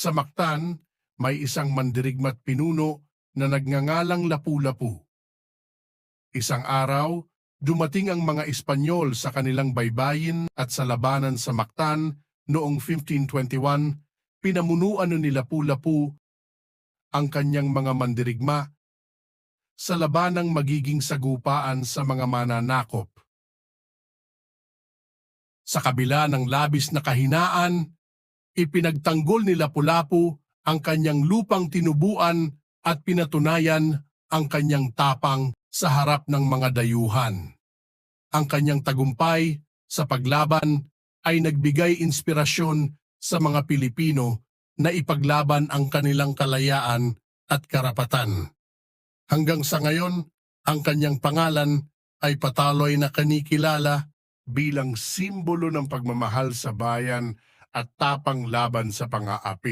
Sa Mactan, may isang mandirigmat pinuno na nagngangalang Lapu-Lapu. Isang araw, dumating ang mga Espanyol sa kanilang baybayin at sa labanan sa Mactan noong 1521, pinamunuan ni Lapu-Lapu ang kanyang mga mandirigma sa labanang magiging sagupaan sa mga mananakop. Sa kabila ng labis na kahinaan, ipinagtanggol ni Lapu-Lapu ang kanyang lupang tinubuan at pinatunayan ang kanyang tapang sa harap ng mga dayuhan. Ang kanyang tagumpay sa paglaban ay nagbigay inspirasyon sa mga Pilipino na ipaglaban ang kanilang kalayaan at karapatan. Hanggang sa ngayon, ang kanyang pangalan ay patuloy na kanikilala bilang simbolo ng pagmamahal sa bayan at tapang laban sa pang-aapi.